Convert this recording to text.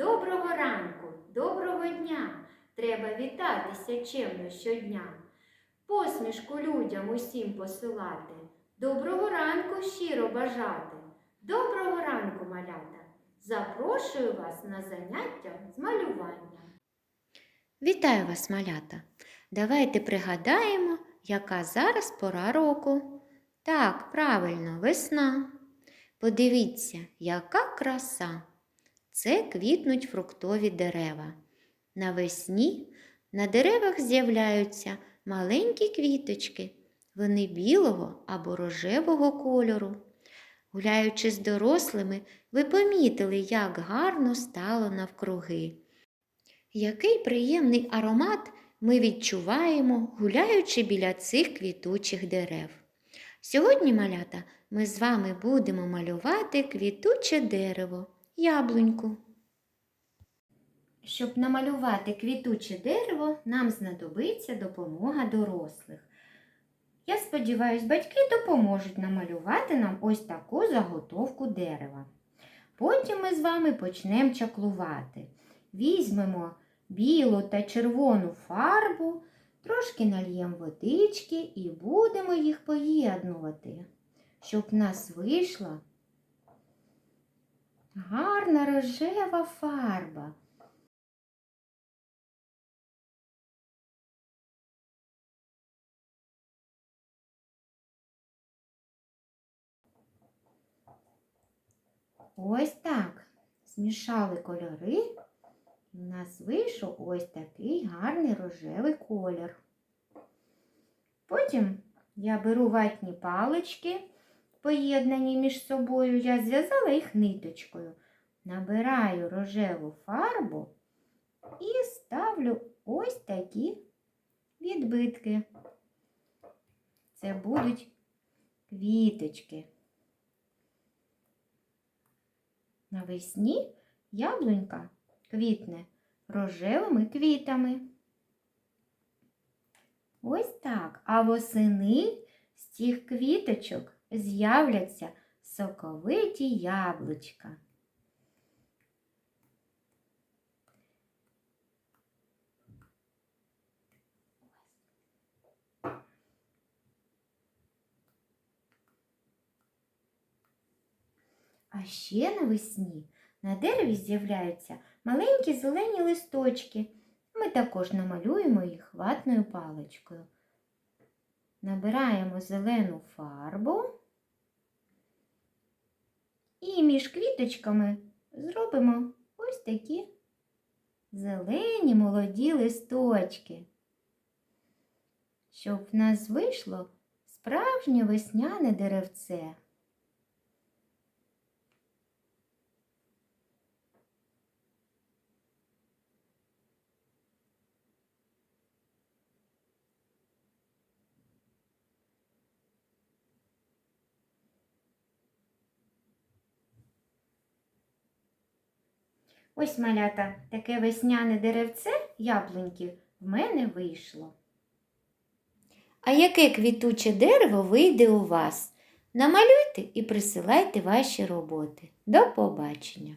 Доброго ранку, доброго дня. Треба вітатися чемно щодня. Посмішку людям усім посилати. Доброго ранку щиро бажати. Доброго ранку, малята. Запрошую вас на заняття з малювання. Вітаю вас, малята! Давайте пригадаємо, яка зараз пора року. Так, правильно, весна. Подивіться, яка краса. Це квітнуть фруктові дерева. Навесні на деревах з'являються маленькі квіточки. Вони білого або рожевого кольору. Гуляючи з дорослими, ви помітили, як гарно стало навкруги. Який приємний аромат ми відчуваємо, гуляючи біля цих квітучих дерев. Сьогодні, малята, ми з вами будемо малювати квітуче дерево, яблуньку. Щоб намалювати квітуче дерево, нам знадобиться допомога дорослих. Я сподіваюся, батьки допоможуть намалювати нам ось таку заготовку дерева. Потім ми з вами почнемо чаклувати. Візьмемо білу та червону фарбу, трошки нальємо водички і будемо їх поєднувати, щоб в нас вийшла гарна рожева фарба. Ось так. Змішали кольори. У нас вийшов ось такий гарний рожевий колір. Потім я беру ватні палички, поєднані між собою, я зв'язала їх ниточкою. Набираю рожеву фарбу і ставлю ось такі відбитки. Це будуть квіточки. Навесні яблунька квітне рожевими квітами. Ось так. А восени з цих квіточок з'являться соковиті яблучка. А ще навесні на дереві з'являються маленькі зелені листочки. Ми також намалюємо їх ватною паличкою. Набираємо зелену фарбу і між квіточками зробимо ось такі зелені молоді листочки, щоб в нас вийшло справжнє весняне деревце. Ось малята, таке весняне деревце яблуньки в мене вийшло. А яке квітуче дерево вийде у вас? Намалюйте і присилайте ваші роботи. До побачення!